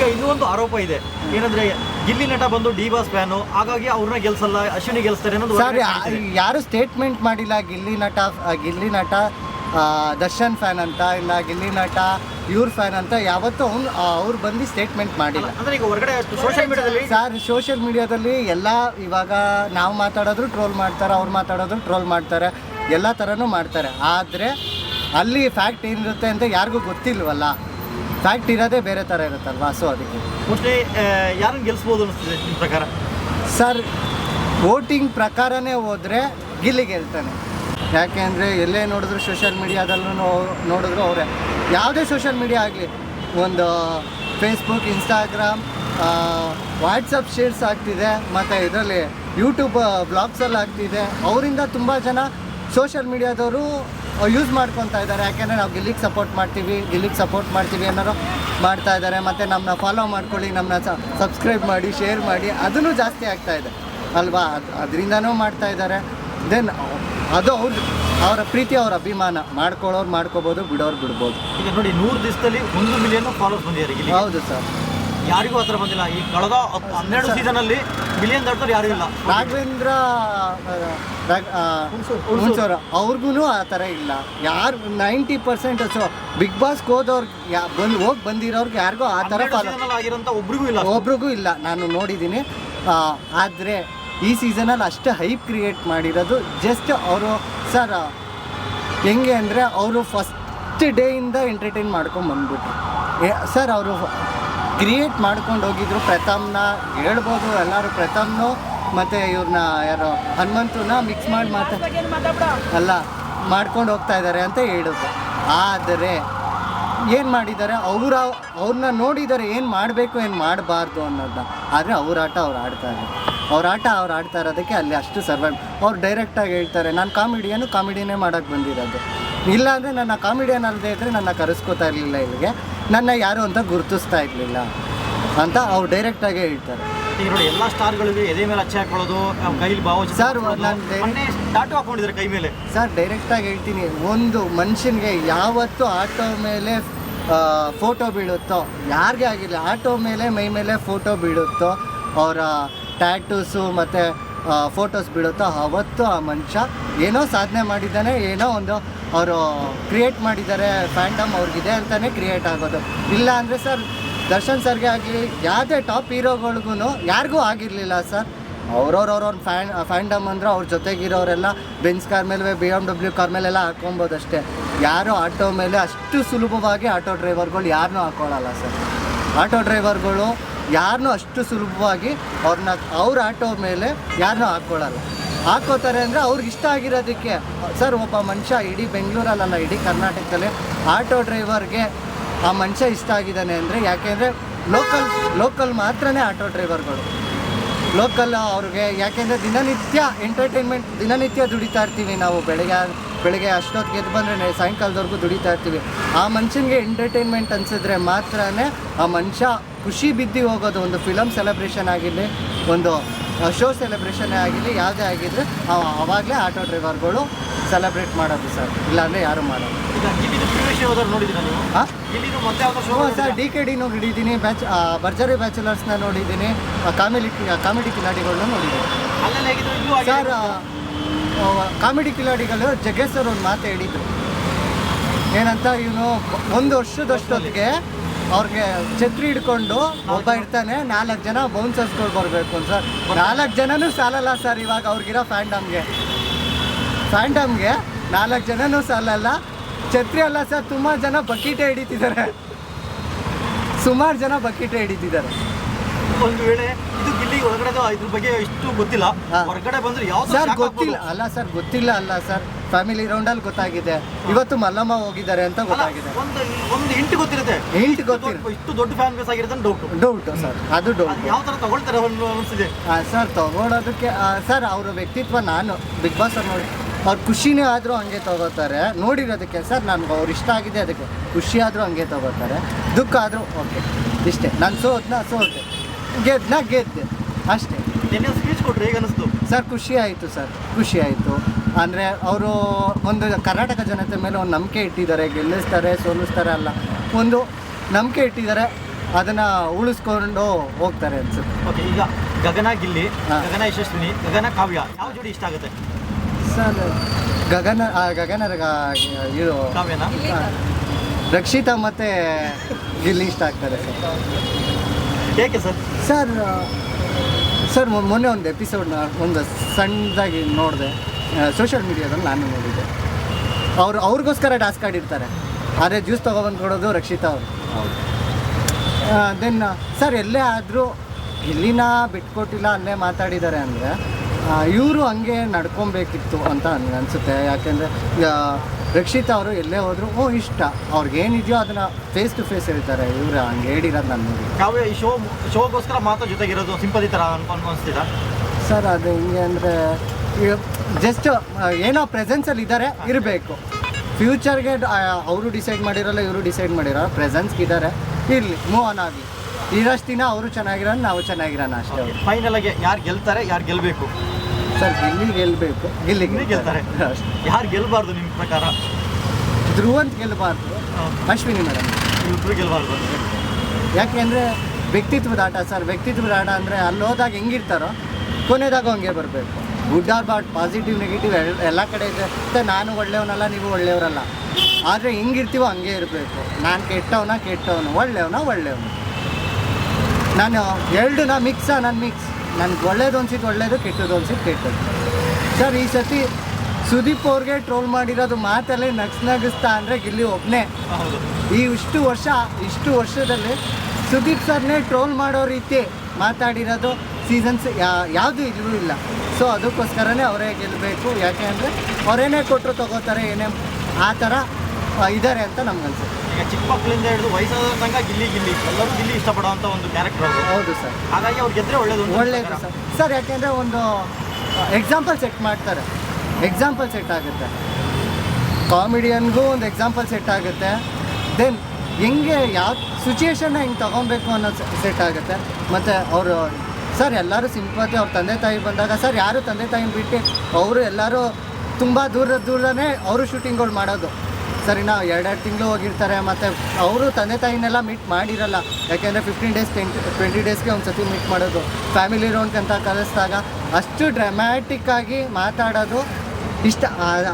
ಈಗ ಇನ್ನೊಂದು ಆರೋಪ ಇದೆ. ಏನಂದ್ರೆ ಗಿಲ್ಲಿ ನಟ ಬಂದು ಡಿ ಬಾಸ್ ಫ್ಯಾನು ಹಾಗಾಗಿ ಅವ್ರನ್ನ ಗೆಲ್ಸಲ್ಲ ಅಶ್ವಿನಿ ಗೆಲ್ಸ್ತಾರೆ ಅನ್ನೋದು ಸರ್ ಯಾರು ಸ್ಟೇಟ್ಮೆಂಟ್ ಮಾಡಿಲ್ಲ ಗಿಲ್ಲಿ ನಟ ಗಿಲ್ಲಿ ನಟ ದರ್ಶನ್ ಫ್ಯಾನ್ ಅಂತ ಇಲ್ಲ ಗಿಲ್ಲಿ ನಟ ಇವ್ರ ಫ್ಯಾನ್ ಅಂತ ಯಾವತ್ತೂ ಅವ್ನು ಅವ್ರು ಬಂದು ಸ್ಟೇಟ್ಮೆಂಟ್ ಮಾಡಿಲ್ಲ. ಅಂದ್ರೆ ಈಗ ಹೊರಗಡೆ ಸೋಷಿಯಲ್ ಮೀಡಿಯಾದಲ್ಲಿ ಸರ್ ಸೋಷಿಯಲ್ ಮೀಡಿಯಾದಲ್ಲಿ ಎಲ್ಲ ಇವಾಗ ನಾವು ಮಾತಾಡೋದ್ರು ಟ್ರೋಲ್ ಮಾಡ್ತಾರೆ ಅವ್ರು ಮಾತಾಡೋದ್ರು ಟ್ರೋಲ್ ಮಾಡ್ತಾರೆ ಎಲ್ಲ ಥರನೂ ಮಾಡ್ತಾರೆ. ಆದರೆ ಅಲ್ಲಿ ಫ್ಯಾಕ್ಟ್ ಏನಿರುತ್ತೆ ಅಂತ ಯಾರಿಗೂ ಗೊತ್ತಿಲ್ವಲ್ಲ? ಫ್ಯಾಕ್ಟ್ ಇರೋದೇ ಬೇರೆ ಥರ ಇರುತ್ತಲ್ವಾ? ಸೊ ಅದಕ್ಕೆ. ಮೋಸ್ಟ್ಲಿ ಯಾರು ಗೆಲ್ಲಿಸ್ಬೋದು ಅನಿಸ್ತದೆ ನಿಮ್ಮ ಪ್ರಕಾರ? ಸರ್ ವೋಟಿಂಗ್ ಪ್ರಕಾರನೇ ಹೋದರೆ ಗಿಲ್ಲಿ ಗೆಲ್ತಾನೆ. ಯಾಕೆಂದರೆ ಎಲ್ಲೇ ನೋಡಿದ್ರು ಸೋಷಿಯಲ್ ಮೀಡಿಯಾದಲ್ಲೂ ನೋಡಿದ್ರು ಅವರೇ. ಯಾವುದೇ ಸೋಷಿಯಲ್ ಮೀಡಿಯಾ ಆಗಲಿ ಒಂದು ಫೇಸ್ಬುಕ್ ಇನ್ಸ್ಟಾಗ್ರಾಮ್ ವಾಟ್ಸಪ್ ಶೇರ್ಸ್ ಆಗ್ತಿದೆ ಮತ್ತು ಇದರಲ್ಲಿ ಯೂಟ್ಯೂಬ್ ಬ್ಲಾಗ್ಸಲ್ಲಿ ಆಗ್ತಿದೆ ಅವರಿಂದ ತುಂಬ ಜನ ಸೋಷಿಯಲ್ ಮೀಡಿಯಾದವರು ಯೂಸ್ ಮಾಡ್ಕೊತಾ ಇದ್ದಾರೆ. ಯಾಕೆಂದರೆ ನಾವು ಗಿಲ್ಲಿಗೆ ಸಪೋರ್ಟ್ ಮಾಡ್ತೀವಿ ಗಿಲ್ಲಿಗೆ ಸಪೋರ್ಟ್ ಮಾಡ್ತೀವಿ ಅನ್ನೋರು ಮಾಡ್ತಾ ಇದ್ದಾರೆ. ಮತ್ತು ನಮ್ಮನ್ನ ಫಾಲೋ ಮಾಡ್ಕೊಳ್ಳಿ ನಮ್ಮನ್ನ ಸಬ್ಸ್ಕ್ರೈಬ್ ಮಾಡಿ ಶೇರ್ ಮಾಡಿ ಅದನ್ನು ಜಾಸ್ತಿ ಆಗ್ತಾ ಇದೆ. ಅಲ್ವಾ? ಅದು ಅದರಿಂದನೂ ಮಾಡ್ತಾ ಇದ್ದಾರೆ. ದೆನ್ ಅದು ಅವ್ರ ಅವರ ಪ್ರೀತಿ ಅವ್ರ ಅಭಿಮಾನ. ಮಾಡ್ಕೊಳ್ಳೋರು ಮಾಡ್ಕೋಬೋದು ಬಿಡೋರು ಬಿಡ್ಬೋದು. ಈಗ ನೋಡಿ ನೂರು ದಿವಸದಲ್ಲಿ ಒಂದು ಮಿಲಿಯನ್ ಫಾಲೋವರ್ಸ್ ಬಂದಿದ್ದಾರೆ ಹೌದು ಸರ್ ಯಾರಿಗೂ ಹತ್ರ ಥರ ಬಂದಿಲ್ಲ. ಈ ಕಳೆದ ಹತ್ತು- ಹನ್ನೆರಡು ಸೀಸನ್ ಅಲ್ಲಿ ಮಿಲಿಯನ್ ದಾಟೋರು ಯಾರು ಇಲ್ಲ. ರಾಘವೇಂದ್ರ ಹುಣಸೂರು. ಅವ್ರಿಗೂ ಆ ಥರ ಇಲ್ಲ. ಯಾರು ninety percent so Bigg Boss ಹೋದವ್ರಿಗೆ ಯಾ ಬಂದು ಹೋಗಿ ಬಂದಿರೋರ್ಗೆ ಯಾರಿಗೂ ಆ ಥರ ಆಗಿರೋಂಥ ಒಬ್ರಿಗೂ ಇಲ್ಲ. ಒಬ್ರಿಗೂ ಇಲ್ಲ. ನಾನು ನೋಡಿದ್ದೀನಿ ಆದರೆ ಈ ಸೀಸನಲ್ಲಿ ಅಷ್ಟು ಹೈಪ್ ಕ್ರಿಯೇಟ್ ಮಾಡಿರೋದು ಜಸ್ಟ್ ಅವರು ಸರ್ ಹೆಂಗೆ ಅಂದರೆ ಅವರು ಫಸ್ಟ್ ಡೇಯಿಂದ ಎಂಟರ್ಟೈನ್ ಮಾಡ್ಕೊಂಡು ಬಂದ್ಬಿಟ್ರು. ಸರ್ ಅವರು ಕ್ರಿಯೇಟ್ ಮಾಡ್ಕೊಂಡು ಹೋಗಿದ್ರು. ಪ್ರಥಮ್ನ ಹೇಳ್ಬೋದು ಎಲ್ಲರೂ ಪ್ರಥಮ್ನು ಮತ್ತು ಇವ್ರನ್ನ ಯಾರು ಹನುಮಂತನ ಮಿಕ್ಸ್ ಮಾಡಿ ಮಾತಾ ಅಲ್ಲ ಮಾಡ್ಕೊಂಡು ಹೋಗ್ತಾ ಇದ್ದಾರೆ ಅಂತ ಹೇಳಿದ್ರು ಆದರೆ ಏನು ಮಾಡಿದ್ದಾರೆ? ಅವರ ಅವ್ರನ್ನ ನೋಡಿದ್ದಾರೆ ಏನು ಮಾಡಬೇಕು ಏನು ಮಾಡಬಾರ್ದು ಅನ್ನೋದನ್ನ ಆದರೆ ಅವ್ರ ಆಟ ಅವ್ರು ಆಡ್ತಾ ಇದ್ದಾರೆ ಅವ್ರ ಆಟ ಅವ್ರು ಆಡ್ತಾ ಇರೋದಕ್ಕೆ ಅಲ್ಲಿ ಅಷ್ಟು ಸರ್ವೈವ್ ಅವ್ರು ಡೈರೆಕ್ಟಾಗಿ ಹೇಳ್ತಾರೆ ನಾನು ಕಾಮಿಡಿಯನ್ನು ಕಾಮಿಡಿನೇ ಮಾಡೋಕ್ಕೆ ಬಂದಿರೋದು. ಇಲ್ಲ ಅಂದರೆ ನನ್ನ ಕಾಮಿಡಿಯನ್ ಅಲ್ಲದೆ ಇದ್ದರೆ ನನ್ನ ಕರೆಸ್ಕೋತಾ ಇರಲಿಲ್ಲ ಇಲ್ಲಿಗೆ. ನನ್ನ ಯಾರು ಅಂತ ಗುರುತಿಸ್ತಾ ಇರಲಿಲ್ಲ ಅಂತ ಅವ್ರು ಡೈರೆಕ್ಟಾಗೇ ಹೇಳ್ತಾರೆ ಈಗ ನೋಡಿ ಎಲ್ಲಾ ಸ್ಟಾರ್ಗಳಿಗೆ ಎದೆ ಮೇಲೆ ಹಚ್ಚಿ ಹಾಕೊಳ್ಳೋದು ಕೈಲಿ ಭಾವಚಿತ್ರ ಸರ್, ಹಾಕೊಳ್ಳೋದು. ನಾನ್ ಬೇರೆ- ಮೊನ್ನೆ ಟಾಟು ಹಾಕೊಂಡಿದ್ದಾರೆ ಕೈ ಮೇಲೆ ಸರ್ ಡೈರೆಕ್ಟಾಗಿ ಹೇಳ್ತೀನಿ ಒಂದು ಮನುಷ್ಯನಿಗೆ ಯಾವತ್ತು ಆಟೋ ಮೇಲೆ ಫೋಟೋ ಬೀಳುತ್ತೋ ಯಾರಿಗೆ ಆಗಿರಲಿ ಆಟೋ ಮೇಲೆ ಮೈ ಮೇಲೆ ಫೋಟೋ ಬೀಳುತ್ತೋ ಅವರ ಟ್ಯಾಟೂಸು ಮತ್ತು ಫೋಟೋಸ್ ಬೀಳುತ್ತೋ ಅವತ್ತು ಆ ಮನುಷ್ಯ ಏನೋ ಸಾಧನೆ ಮಾಡಿದ್ದಾನೆ ಏನೋ ಒಂದು ಅವರು ಕ್ರಿಯೇಟ್ ಮಾಡಿದ್ದಾರೆ ಫ್ಯಾಂಡಮ್ ಅವ್ರಿಗಿದೆ ಅಂತಲೇ ಕ್ರಿಯೇಟ್ ಆಗೋದು. ಇಲ್ಲ ಅಂದರೆ ಸರ್, ದರ್ಶನ್ ಸರ್ಗೆ ಆಗಲಿ, ಯಾವುದೇ ಟಾಪ್ ಹೀರೋಗಳಿಗೂ ಯಾರಿಗೂ ಆಗಿರಲಿಲ್ಲ ಸರ್. ಅವ್ರವ್ರವ್ರವ್ರ ಫ್ಯಾನ್ ಫ್ಯಾಂಡಮ್ ಅಂದ್ರೆ ಅವ್ರ ಜೊತೆಗಿರೋರೆಲ್ಲ ಬೆಂಚ್ ಕಾರ್ ಮೇಲೆ ಬಿ ಎಂ ಡಬ್ಲ್ಯೂ ಕಾರ್ ಮೇಲೆಲ್ಲ ಅಷ್ಟೇ. ಯಾರು ಆಟೋ ಮೇಲೆ ಅಷ್ಟು ಸುಲಭವಾಗಿ ಆಟೋ ಡ್ರೈವರ್ಗಳು ಯಾರನ್ನೂ ಹಾಕೊಳ್ಳಲ್ಲ ಸರ್. ಆಟೋ ಡ್ರೈವರ್ಗಳು ಯಾರನ್ನೂ ಅಷ್ಟು ಸುಲಭವಾಗಿ ಅವ್ರನ್ನ ಅವ್ರ ಆಟೋ ಮೇಲೆ ಯಾರನ್ನೂ ಹಾಕ್ಕೊಳ್ಳಲ್ಲ ಹಾಕೋತಾರೆ ಅಂದರೆ ಅವ್ರಿಗೆ ಇಷ್ಟ ಆಗಿರೋದಕ್ಕೆ. ಸರ್, ಒಬ್ಬ ಮನುಷ್ಯ ಇಡೀ ಬೆಂಗಳೂರಲ್ಲ, ಇಡೀ ಕರ್ನಾಟಕದಲ್ಲಿ ಆಟೋ ಡ್ರೈವರ್ಗೆ ಆ ಮನುಷ್ಯ ಇಷ್ಟ ಆಗಿದ್ದಾನೆ ಅಂದರೆ ಯಾಕೆಂದರೆ ಲೋಕಲ್ ಲೋಕಲ್ ಮಾತ್ರನೇ ಆಟೋ ಡ್ರೈವರ್ಗಳು. ಲೋಕಲ್ ಅವ್ರಿಗೆ ಯಾಕೆಂದರೆ ದಿನನಿತ್ಯ ಎಂಟರ್ಟೈನ್ಮೆಂಟ್ ದಿನನಿತ್ಯ ದುಡಿತಾ ಇರ್ತೀವಿ ನಾವು ಬೆಳಗ್ಗೆ ಬೆಳಗ್ಗೆ ಅಷ್ಟೊತ್ತಿಗೆ ಎದ್ದು ಬಂದರೆ ಸಾಯಂಕಾಲದವರೆಗೂ ದುಡಿತಾ ಇರ್ತೀವಿ. ಆ ಮನುಷ್ಯನಿಗೆ ಎಂಟರ್ಟೈನ್ಮೆಂಟ್ ಅನಿಸಿದ್ರೆ ಮಾತ್ರನೇ ಆ ಮನುಷ್ಯ ಖುಷಿ ಬಿದ್ದು ಹೋಗೋದು, ಒಂದು ಫಿಲಮ್ ಸೆಲೆಬ್ರೇಷನ್ ಆಗಿರಲಿ, ಒಂದು ಶೋ ಸೆಲೆಬ್ರೇಷನ್ ಆಗಿರಲಿ ಯಾವುದೇ ಆಗಿದ್ರೆ ಅವಾಗಲೇ ಆಟೋ ಡ್ರೈವರ್ಗಳು ಸೆಲೆಬ್ರೇಟ್ ಮಾಡೋದು ಸರ್ ಇಲ್ಲಾಂದರೆ ಯಾರು ಮಾಡೋದು? ಹಾಂ? ಸರ್ ಡಿ ಕೆ ಡಿನೂ ಹಿಡಿದೀನಿ ಬ್ಯಾಚ್ ಭರ್ಜರಿ ಬ್ಯಾಚುಲರ್ಸ್ನ ನೋಡಿದ್ದೀನಿ ಕಾಮಿಡಿ ಕಾಮಿಡಿ ಕಿಲಾಡಿಗಳನ್ನ ನೋಡಿದ್ದೀನಿ. ಸರ್ ಕಾಮಿಡಿ ಕಿಲಾಡಿಗಳು ಜಗ್ಗೇಶ್ ಸರ್ ಒಂದು ಮಾತು ಹೇಳಿದರು. ಏನಂತ ಇವನು ಒಂದು ವರ್ಷದಷ್ಟೊತ್ತಿಗೆ ಅವ್ರಿಗೆ ಛತ್ರಿ ಹಿಡ್ಕೊಂಡು ಒಬ್ಬ ಇರ್ತಾನೆ ನಾಲ್ಕು ಜನ ಬೌನ್ಸರ್ಸ್ಗಳು ಬರಬೇಕು ಸರ್ ನಾಲ್ಕು ಜನನೂ ಸಾಲಲ್ಲ ಸರ್ ಇವಾಗ ಅವ್ರಿಗಿರೋ ಫ್ಯಾಂಡಮ್ಗೆ. ಫ್ಯಾಂಡಮ್ಗೆ ನಾಲ್ಕು ಜನನೂ ಸಾಲಲ್ಲ. ಛತ್ರಿ ಅಲ್ಲ ಸರ್ ತುಂಬ ಜನ ಬಕೀಟೆ ಹಿಡಿತಿದ್ದಾರೆ. ಸುಮಾರು ಜನ ಬಕೀಟೆ ಹಿಡಿತಿದ್ದಾರೆ. ಒಂದು ವೇಳೆ ಒಳಗಡೆ ಇದ್ರ ಬಗ್ಗೆ ಇಷ್ಟು ಗೊತ್ತಿಲ್ಲ. ಹೊರಗಡೆ ಬಂದ್ರೆ ಯಾವ್ದು ಸರ್ ಗೊತ್ತಿಲ್ಲ. ಅಲ್ಲ ಸರ್ ಗೊತ್ತಿಲ್ಲ ಅಲ್ಲ ಸರ್. ಫ್ಯಾಮಿಲಿ ರೌಂಡಲ್ಲಿ ಗೊತ್ತಾಗಿದೆ. ಇವತ್ತು ಮಲ್ಲಮ್ಮ ಹೋಗಿದ್ದಾರೆ ಅಂತ ಗೊತ್ತಾಗಿದೆ. ಒಂದು ಒಂದು ಇಂಟು ಗೊತ್ತಿರುತ್ತೆ. ಇಷ್ಟು ಗೊತ್ತಿರುತ್ತೆ. ಇಷ್ಟು ದೊಡ್ಡ ಫ್ಯಾನ್ ಬೇಸ್ ಆಗಿರುತ್ತೆ ಡೌಟ್ ಡೌಟ್ ಸರ್ ಅದು ಡೌಟ್ ಯಾವ ತಗೊಳ್ತಾರೆ ಅನಿಸಿದೆ ಸರ್ ತಗೊಳೋದಕ್ಕೆ ಸರ್ ಅವರ ವ್ಯಕ್ತಿತ್ವ ನಾನು ಬಿಗ್ ಬಾಸ್ ಅವ್ರು ನೋಡಿ. ಅವ್ರು ಖುಷಿನೇ ಆದರೂ ಹಂಗೆ ತಗೋತಾರೆ. ನೋಡಿರೋದಕ್ಕೆ ಸರ್ ನನಗೆ ಅವ್ರು ಇಷ್ಟ ಆಗಿದೆ ಅದಕ್ಕೆ. ಖುಷಿ ಆದರೂ ಹಂಗೆ ತಗೋತಾರೆ. ದುಃಖ ಆದರೂ ಓಕೆ ಇಷ್ಟೇ. ನಾನು ಸೋತ್ನ ಸೋತೆ. ಗೆದ್ನ ಗೆದ್ದೆ. ಅಷ್ಟೇ. ನಿನ್ನೆ ಸ್ಪೀಚ್ ಕೊಟ್ಟರು ಹೇಗೆ ಅನಿಸ್ತು? ಸರ್ ಖುಷಿ ಆಯಿತು ಸರ್ ಖುಷಿ ಆಯಿತು. ಅಂದರೆ ಅವರು ಒಂದು ಕರ್ನಾಟಕ ಜನತೆ ಮೇಲೆ ಒಂದು ನಂಬಿಕೆ ಇಟ್ಟಿದ್ದಾರೆ ಗೆಲ್ಲಿಸ್ತಾರೆ ಸೋಲಿಸ್ತಾರೆ ಅಲ್ಲ. ಒಂದು ನಂಬಿಕೆ ಇಟ್ಟಿದ್ದಾರೆ ಅದನ್ನು ಉಳಿಸ್ಕೊಂಡು ಹೋಗ್ತಾರೆ ಅನ್ಸುತ್ತೆ. ಓಕೆ ಈಗ ಗಗನ ಗಿಲ್ಲಿ ಗಗನ ಯಶಸ್ವಿನಿ ಗಗನ ಕಾವ್ಯ ಯಾವ ಜೋಡಿ ಇಷ್ಟ ಆಗುತ್ತೆ? ಸರ್ ಗಗನ ಆ, ಗಗನ ಇದು ಕಾವ್ಯನ? ಆ, ರಕ್ಷಿತಾ ಮತ್ತು ಗಿಲ್ಲಿ ಇಷ್ಟ ಆಗ್ತಾರೆ ಸರ್. ಏಕೆ ಸರ್? ಸರ್ ಸರ್ ಮೊನ್ನೆ ಒಂದು ಎಪಿಸೋಡ್ನ ಒಂದು ಸಣ್ಣದಾಗಿ ನೋಡಿದೆ. ಸೋಷಿಯಲ್ ಮೀಡಿಯಾದಲ್ಲಿ ನಾನು ನೋಡಿದ್ದೆ. ಅವರು ಅವ್ರಿಗೋಸ್ಕರ ಟಾಸ್ಕ್ ಆಡಿರ್ತಾರೆ ಆದರೆ ಜ್ಯೂಸ್ ತೊಗೊಬಂದು ಕೊಡೋದು ರಕ್ಷಿತಾ ಅವರು. ದೆನ್ ಸರ್, ಎಲ್ಲೇ ಆದರೂ ಇಲ್ಲಿನ ಬಿಟ್ಕೊಟ್ಟಿಲ್ಲ ಅಲ್ಲೇ ಮಾತಾಡಿದ್ದಾರೆ ಅಂದರೆ ಇವರು ಹಂಗೆ ನಡ್ಕೊಬೇಕಿತ್ತು ಅಂತ ನನಗೆ ಅನಿಸುತ್ತೆ. ಯಾಕೆಂದರೆ ರಕ್ಷಿತಾ ಅವರು ಎಲ್ಲೇ ಹೋದ್ರು ಓ ಇಷ್ಟ. ಅವ್ರಿಗೇನಿದೆಯೋ ಅದನ್ನ ಫೇಸ್ ಟು ಫೇಸ್ ಹೇಳ್ತಾರೆ. ಇವರು ಹಂಗೆ ಹೇಳಿರೋದು ನಾನು ನೋಡಿ. ಕಾವ್ಯ ಈ ಶೋ ಶೋಗೋಸ್ಕರ ಮಾತ್ರ ಜೊತೆಗಿರೋದು ಸಿಂಪತಿ ಥರ ಅನ್ಕೊಂಡು ಸರ್ ಅದು ಹಿಂಗೆ ಅಂದರೆ ಜಸ್ಟ್ ಏನೋ ಪ್ರೆಸೆನ್ಸಲ್ಲಿ ಇದ್ದಾರೆ ಇರಬೇಕು. ಫ್ಯೂಚರ್ಗೆ ಅವರು ಡಿಸೈಡ್ ಮಾಡಿರಲ್ಲ ಇವರು ಡಿಸೈಡ್ ಮಾಡಿರೋ ಪ್ರೆಸೆನ್ಸ್ಗೆ ಇದ್ದಾರೆ ಇರಲಿ ಮೂವ್ ಆನ್ ಆಗಲಿ. ಇರೋಷ್ಟು ದಿನ ಅವರು ಚೆನ್ನಾಗಿರೋ ನಾವು ಚೆನ್ನಾಗಿರೋಣ ಅಷ್ಟೇ. ಫೈನಲ್ ಆಗಿ ಯಾರು ಗೆಲ್ತಾರೆ ಯಾರು ಗೆಲ್ಲಬೇಕು ಸರ್ ಗಿಲ್ಲಿ ಗೆಲ್ಲಬೇಕು ಗೆಲ್ಲಿಗೆ ಗಿಲ್ಲಿ ಗೆಲ್ತಾರೆ. ಯಾರು ಗೆಲ್ಲಬಾರ್ದು ನಿಮ್ಮ ಪ್ರಕಾರ? ಧ್ರುವಂತ್ ಗೆಲ್ಲಬಾರ್ದು ಅಶ್ವಿನಿ ಮೇಡಮ್. ಇಬ್ಬರು ಗೆಲ್ಲಬಾರ್ದು ಯಾಕೆಂದರೆ ವ್ಯಕ್ತಿತ್ವದ ಆಟ ಸರ್ ವ್ಯಕ್ತಿತ್ವದ ಆಟ ಅಂದರೆ ಅಲ್ಲಿ ಹೋದಾಗ ಹೆಂಗಿರ್ತಾರೋ ಕೊನೆದಾಗ ಹಂಗೆ ಬರಬೇಕು. Good or bad positive negative ಎಲ್ಲ ಕಡೆ ಇದೆ. ಮತ್ತು ನಾನು ಒಳ್ಳೆಯವನಲ್ಲ ನೀವು ಒಳ್ಳೆಯವರಲ್ಲ. ಆದರೆ ಹೆಂಗಿರ್ತೀವೋ ಹಂಗೆ ಇರಬೇಕು. ನಾನು ಕೆಟ್ಟವನ ಕೆಟ್ಟವನು ಒಳ್ಳೆಯವನ ಒಳ್ಳೆಯವನು. ನಾನು ಎರಡನ್ನ ಮಿಕ್ಸಾ ನಾನು ಮಿಕ್ಸ್ ನನಗೆ ಒಳ್ಳೇದು ಅನ್ಸಿದ್ದು ಒಳ್ಳೇದು ಕೆಟ್ಟದ್ದು ಅನ್ಸಿದ್ದು ಕೆಟ್ಟದ್ದು. ಸರ್ ಈ ಸತಿ ಸುದೀಪ್ ಅವ್ರಿಗೆ ಟ್ರೋಲ್ ಮಾಡಿರೋದು ಮಾತಲ್ಲೇ ನಗ್ಸ್ ನಗಿಸ್ತಾ ಅಂದರೆ ಗಿಲ್ಲಿ ಒಬ್ಬನೇ ಹೌದು. ಈ ಇಷ್ಟು ವರ್ಷ ಇಷ್ಟು ವರ್ಷದಲ್ಲಿ ಸುದೀಪ್ ಸರ್ನೇ ಟ್ರೋಲ್ ಮಾಡೋ ರೀತಿ ಮಾತಾಡಿರೋದು ಸೀಸನ್ಸ್ ಯಾವುದು ಇಲ್ಲೂ ಇಲ್ಲ. ಸೊ ಅದಕ್ಕೋಸ್ಕರನೇ ಅವರೇ ಗೆಲ್ಲಬೇಕು ಯಾಕೆ ಅಂದರೆ ಅವರೇನೇ ಕೊಟ್ಟರು ತಗೋತಾರೆ ಏನೇ ಆ ಥರ ಇದ್ದಾರೆ ಅಂತ ನಮ್ಗನ್ಸುತ್ತೆ. ಈಗ ಚಿಕ್ಕ ಮಕ್ಕಳಿಂದ ಹಿಡಿದು ವಯಸ್ಸಾದ ತನಕ ಗಿಲ್ಲಿ ಗಿಲ್ಲಿ. ಎಲ್ಲರೂ ಗಿಲ್ಲಿ ಇಷ್ಟಪಡುವಂಥ ಒಂದು ಕ್ಯಾರೆಕ್ಟರ್ ಅವರು. ಹೌದು ಸರ್. ಹಾಗಾಗಿ ಅವ್ರು ಗೆದ್ರೆ ಒಳ್ಳೇದು ಅಂತ ಸರ್. ಸರ್ ಯಾಕೆಂದರೆ ಒಂದು ಎಕ್ಸಾಂಪಲ್ ಸೆಟ್ ಮಾಡ್ತಾರೆ. ಎಕ್ಸಾಂಪಲ್ ಸೆಟ್ ಆಗುತ್ತೆ. ಕಾಮಿಡಿಯನ್ಗೂ ಒಂದು ಎಕ್ಸಾಂಪಲ್ ಸೆಟ್ ಆಗುತ್ತೆ. ದೆನ್ ಹೆಂಗೆ ಯಾವ ಸಿಚುಯೇಷನ್ನ ಹೆಂಗೆ ತೊಗೊಬೇಕು ಅನ್ನೋ ಸೆಟ್ ಆಗುತ್ತೆ. ಮತ್ತು ಅವರು ಸರ್ ಎಲ್ಲರೂ ಸಿಂಪತಿ ಅವ್ರ ತಂದೆ ತಾಯಿ ಬಂದಾಗ ಸರ್ ಯಾರು ತಂದೆ ತಾಯಿನ ಬಿಟ್ಟು ಅವರು ಎಲ್ಲರೂ ತುಂಬ ದೂರ ದೂರನೇ ಅವರು ಶೂಟಿಂಗ್ಗಳು ಮಾಡೋದು. ಸರಿನಾ ಎರಡೆರಡು ತಿಂಗಳು ಹೋಗಿರ್ತಾರೆ, ಮತ್ತು ಅವರು ತಂದೆ ತಾಯಿನೆಲ್ಲ ಮೀಟ್ ಮಾಡಿರಲ್ಲ. ಯಾಕೆಂದರೆ ಫಿಫ್ಟೀನ್ ಡೇಸ್ ಟೆನ್ ಟ್ವೆಂಟಿ ಡೇಸ್ಗೆ ಒಂದು ಸತಿ ಮೀಟ್ ಮಾಡೋದು. ಫ್ಯಾಮಿಲಿ ರೌಂಡ್ ಕಲಿಸಿದಾಗ ಅಷ್ಟು ಡ್ರಮ್ಯಾಟಿಕ್ಕಾಗಿ ಮಾತಾಡೋದು, ಇಷ್ಟ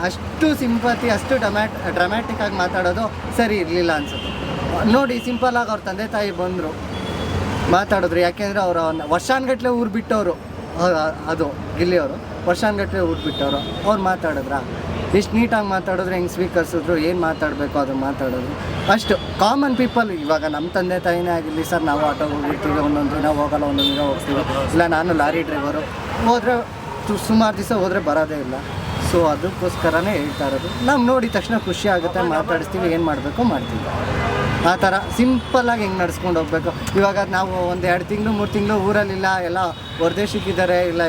ಅಷ್ಟು ಸಿಂಪತಿ ಅಷ್ಟು ಡ್ರಮ್ಯಾಟ್ ಡ್ರಮ್ಯಾಟಿಕ್ಕಾಗಿ ಮಾತಾಡೋದು ಸರಿ ಇರಲಿಲ್ಲ ಅನ್ಸುತ್ತೆ. ನೋಡಿ ಸಿಂಪಲಾಗಿ ಅವ್ರ ತಂದೆ ತಾಯಿ ಬಂದರು, ಮಾತಾಡಿದ್ರು. ಯಾಕೆಂದರೆ ಅವರು ವರ್ಷಾನ್ಗಟ್ಲೆ ಊರು ಬಿಟ್ಟವರು. ಅದು ಗಿಲ್ಲಿಯವರು ವರ್ಷಾನ್ಗಟ್ಲೆ ಊರು ಬಿಟ್ಟವರು. ಅವ್ರು ಮಾತಾಡಿದ್ರ? ಎಷ್ಟು ನೀಟಾಗಿ ಮಾತಾಡಿದ್ರೆ, ಹೆಂಗೆ ಸ್ವೀಕರಿಸಿದ್ರು, ಏನು ಮಾತಾಡಬೇಕು ಅದು ಮಾತಾಡೋದು. ಅಷ್ಟು ಕಾಮನ್ ಪೀಪಲ್ ಇವಾಗ ನಮ್ಮ ತಂದೆ ತಾಯಿನೇ ಆಗಿರಲಿ, ಸರ್, ನಾವು ಆಟೋ ಹೋಗಿರ್ತೀವಿ ಒಂದೊಂದು ದಿನ ಹೋಗಲ್ಲ, ಒಂದೊಂದು ದಿನ ಹೋಗ್ತೀವಿ. ಇಲ್ಲ, ನಾನು ಲಾರಿ ಡ್ರೈವರು. ಹೋದರೆ ಸುಮಾರು ದಿವಸ ಹೋದರೆ ಬರೋದೇ ಇಲ್ಲ. ಸೊ ಅದಕ್ಕೋಸ್ಕರನೇ ಹೇಳ್ತಾ ಇರೋದು. ನಾವು ನೋಡಿದ ತಕ್ಷಣ ಖುಷಿ ಆಗುತ್ತೆ, ಮಾತಾಡಿಸ್ತೀವಿ, ಏನು ಮಾಡಬೇಕು ಮಾಡ್ತೀವಿ. ಆ ಥರ ಸಿಂಪಲ್ಲಾಗಿ ಹೆಂಗೆ ನಡ್ಸ್ಕೊಂಡು ಹೋಗ್ಬೇಕು? ಇವಾಗ ನಾವು ಒಂದು ಎರಡು ತಿಂಗಳು, ಮೂರು ತಿಂಗಳು ಊರಲ್ಲಿಲ್ಲ, ಎಲ್ಲ ಹೊರದೇಶಕ್ಕಿದ್ದಾರೆ, ಇಲ್ಲ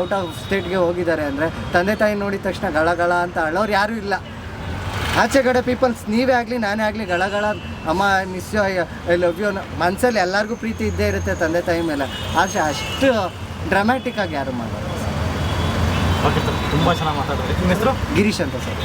ಔಟ್ ಆಫ್ ಸ್ಟೇಟ್ಗೆ ಹೋಗಿದ್ದಾರೆ ಅಂದರೆ ತಂದೆ ತಾಯಿ ನೋಡಿದ ತಕ್ಷಣ ಗಳಗಳ ಅಂತ ಅಳೋರು ಯಾರೂ ಇಲ್ಲ. ಆಚೆ ಕಡೆ ಪೀಪಲ್ಸ್ ನೀವೇ ಆಗಲಿ ನಾನೇ ಆಗಲಿ ಗಳಗಳ ಅಮ್ಮ ಮಿಸ್ ಐ ಲವ್ ಯು ಮನಸ್ಸಲ್ಲಿ ಎಲ್ಲರಿಗೂ ಪ್ರೀತಿ ಇದ್ದೇ ಇರುತ್ತೆ ತಂದೆ ತಾಯಿ ಮೇಲೆ. ಆದರೆ ಅಷ್ಟು ಡ್ರಾಮ್ಯಾಟಿಕ್ ಆಗಿ ಯಾರು ಮಾಡೋದು ಓಕೆ ಸರ್ ತುಂಬ ಚೆನ್ನಾಗಿ ಮಾತಾಡೋದು ನಿಮ್ಮ ಹೆಸರು? ಗಿರೀಶ್ ಅಂತ ಸರ್.